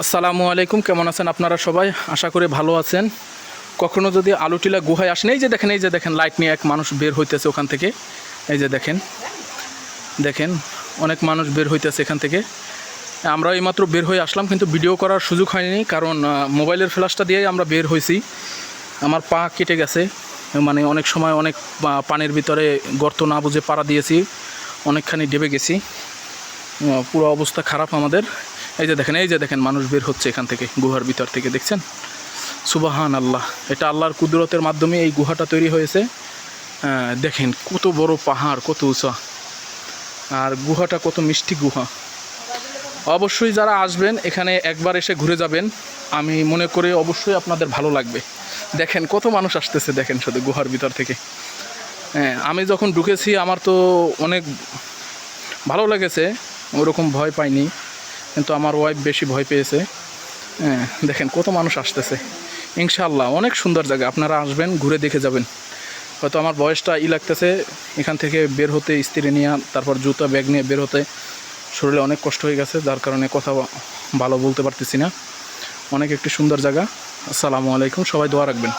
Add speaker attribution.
Speaker 1: আসসালামু আলাইকুম, কেমন আছেন আপনারা সবাই? আশা করি ভালো আছেন। কখনো যদি আলুটিলা গুহায় আসেন, এই যে দেখেন, এই যে দেখেন, লাইট নিয়ে এক মানুষ বের হইতেছে ওখান থেকে। এই যে দেখেন দেখেন, অনেক মানুষ বের হইতেছে এখান থেকে। আমরা এইমাত্র বের হয়ে আসলাম, কিন্তু ভিডিও করার সুযোগ হয়নি, কারণ মোবাইলের ফ্ল্যাশটা দিয়েই আমরা বের হয়েছি আমার পা কেটে গেছে মানে অনেক সময় অনেক পানির ভিতরে গর্ত না বুঝে পাড়া দিয়েছি, অনেকখানি ডেবে গেছি। পুরো অবস্থা খারাপ আমাদের। এই যে দেখেন, এই যে দেখেন, মানুষ বের হচ্ছে এখান থেকে, গুহার ভিতর থেকে, দেখছেন? সুবাহান আল্লাহ এটা আল্লাহর কুদরতের মাধ্যমে এই গুহাটা তৈরি হয়েছে। দেখেন, কত বড় পাহাড়, কত উঁচা। আর গুহাটা কত মিষ্টি গুহা। অবশ্যই যারা আসবেন, এখানে একবার এসে ঘুরে যাবেন। আমি মনে করি অবশ্যই আপনাদের ভালো লাগবে। দেখেন, কত মানুষ আসতেছে, দেখেন শুধু গুহার ভিতর থেকে। হ্যাঁ আমি যখন ঢুকেছি, আমার তো অনেক ভালো লেগেছে, ওরকম ভয় পাইনি। কিন্তু আমার ওয়াইফ বেশি ভয় পেয়েছে। হ্যাঁ দেখেন কত মানুষ আসতেছে। ইনশাআল্লাহ, অনেক সুন্দর জায়গা। আপনারা আসবেন, ঘুরে দেখে যাবেন। হয়তো আমার বয়সটা ই লাগতেছে, এখান থেকে বের হতে, স্ত্রী নিয়ে, তারপর জুতা ব্যাগ নিয়ে বের হতে। শরীরে অনেক কষ্ট হয়ে গেছে, যার কারণে কথা ভালো বলতে পারতেছি না। অনেক একটি সুন্দর জায়গা। আসসালামু আলাইকুম, সবাই দোয়া রাখবেন।